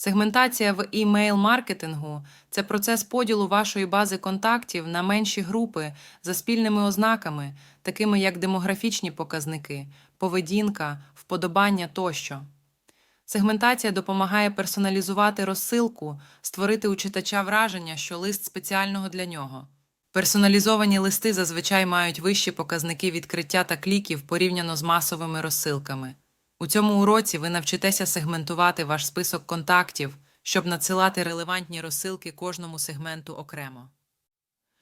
Сегментація в імейл-маркетингу це процес поділу вашої бази контактів на менші групи за спільними ознаками, такими як демографічні показники, поведінка, вподобання тощо. Сегментація допомагає персоналізувати розсилку, створити у читача враження, що лист спеціального для нього. Персоналізовані листи зазвичай мають вищі показники відкриття та кліків порівняно з масовими розсилками. У цьому уроці ви навчитеся сегментувати ваш список контактів, щоб надсилати релевантні розсилки кожному сегменту окремо.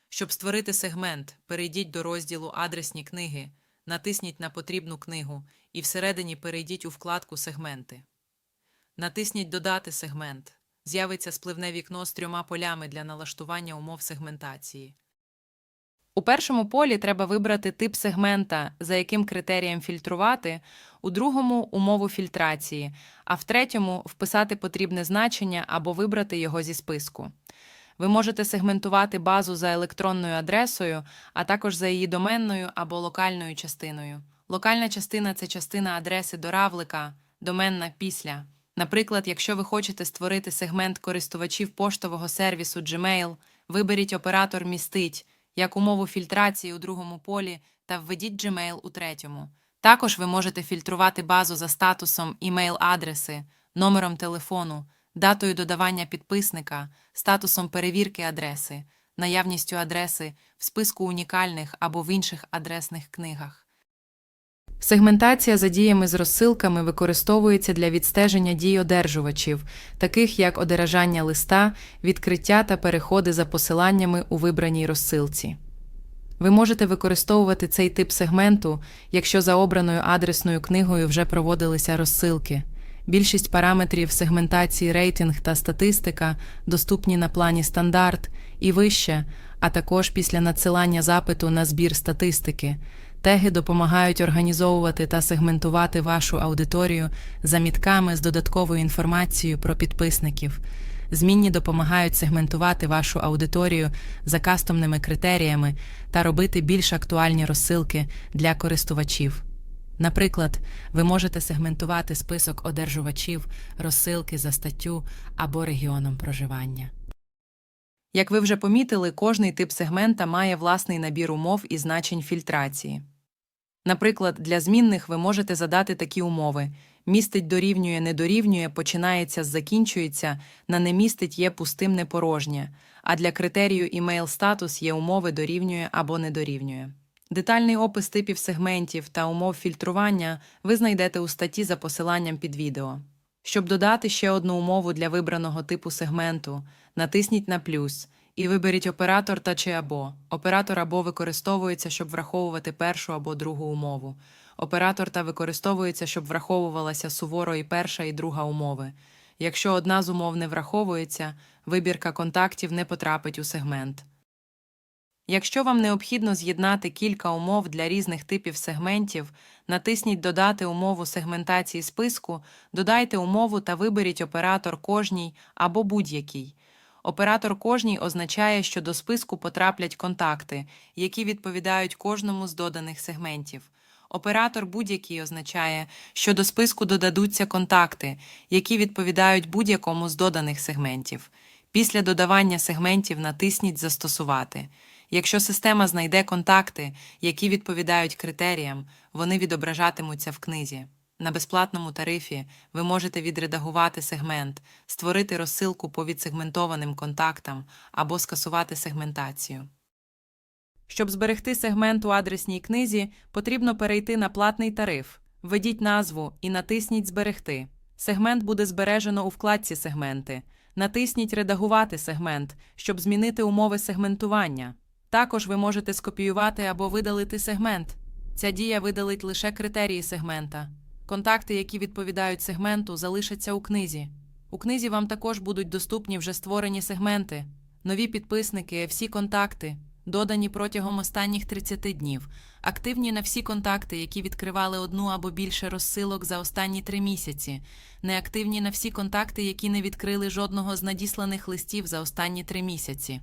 Щоб створити сегмент, перейдіть до розділу Адресні книги, натисніть на потрібну книгу і всередині перейдіть у вкладку Сегменти. Натисніть Додати сегмент. З'явиться спливне вікно з трьома полями для налаштування умов сегментації. У першому полі треба вибрати тип сегмента, за яким критерієм фільтрувати, у другому умову фільтрації, а в третьому вписати потрібне значення або вибрати його зі списку. Ви можете сегментувати базу за електронною адресою, а також за її доменною або локальною частиною. Локальна частина це частина адреси до равлика, доменна після. Наприклад, якщо ви хочете створити сегмент користувачів поштового сервісу Gmail, виберіть оператор містить як умову фільтрації у другому полі та введіть Gmail у третьому. Також ви можете фільтрувати базу за статусом імейл-адреси, номером телефону, датою додавання підписника, статусом перевірки адреси, наявністю адреси в списку унікальних або в інших адресних книгах. Сегментація за діями з розсилками використовується для відстеження дій одержувачів, таких як одержання листа, відкриття та переходи за посиланнями у вибраній розсилці. Ви можете використовувати цей тип сегменту, якщо за обраною адресною книгою вже проводилися розсилки. Більшість параметрів сегментації рейтинг та статистика доступні на плані стандарт і вище, а також після надсилання запиту на збір статистики. Теги допомагають організовувати та сегментувати вашу аудиторію замітками з додатковою інформацією про підписників. Змінні допомагають сегментувати вашу аудиторію за кастомними критеріями та робити більш актуальні розсилки для користувачів. Наприклад, ви можете сегментувати список одержувачів розсилки за статтю або регіоном проживання. Як ви вже помітили, кожний тип сегмента має власний набір умов і значень фільтрації. Наприклад, для змінних ви можете задати такі умови: містить дорівнює не дорівнює, починається з закінчується, на не містить є пустим не порожнє, а для критерію email статус є умови дорівнює або не дорівнює. Детальний опис типів сегментів та умов фільтрування ви знайдете у статті за посиланням під відео. Щоб додати ще одну умову для вибраного типу сегменту, натисніть на плюс і виберіть оператор та чи або. Оператор або використовується, щоб враховувати першу або другу умову. Оператор та використовується, щоб враховувалася суворо і перша і друга умови. Якщо одна з умов не враховується, вибірка контактів не потрапить у сегмент. Якщо вам необхідно з'єднати кілька умов для різних типів сегментів, натисніть Додати умову сегментації списку, додайте умову та виберіть оператор кожній або будь-який. Оператор кожній означає, що до списку потраплять контакти, які відповідають кожному з доданих сегментів. Оператор будь-який означає, що до списку додадуться контакти, які відповідають будь-якому з доданих сегментів. Після додавання сегментів натисніть Застосувати. Якщо система знайде контакти, які відповідають критеріям, вони відображатимуться в книзі. На безплатному тарифі ви можете відредагувати сегмент, створити розсилку по відсегментованим контактам або скасувати сегментацію. Щоб зберегти сегмент у адресній книзі, потрібно перейти на платний тариф. Введіть назву і натисніть Зберегти. Сегмент буде збережено у вкладці Сегменти. Натисніть Редагувати сегмент, щоб змінити умови сегментування. Також ви можете скопіювати або видалити сегмент. Ця дія видалить лише критерії сегмента. Контакти, які відповідають сегменту, залишаться у книзі. У книзі вам також будуть доступні вже створені сегменти, нові підписники, всі контакти, додані протягом останніх 30 днів, активні на всі контакти, які відкривали одну або більше розсилок за останні три місяці, неактивні на всі контакти, які не відкрили жодного з надісланих листів за останні три місяці.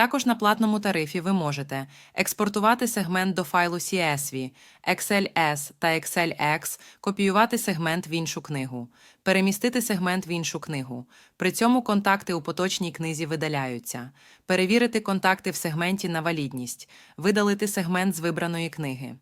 Також на платному тарифі ви можете експортувати сегмент до файлу CSV, XLS та XLX, копіювати сегмент в іншу книгу, перемістити сегмент в іншу книгу. При цьому контакти у поточній книзі видаляються, перевірити контакти в сегменті на валідність, видалити сегмент з вибраної книги.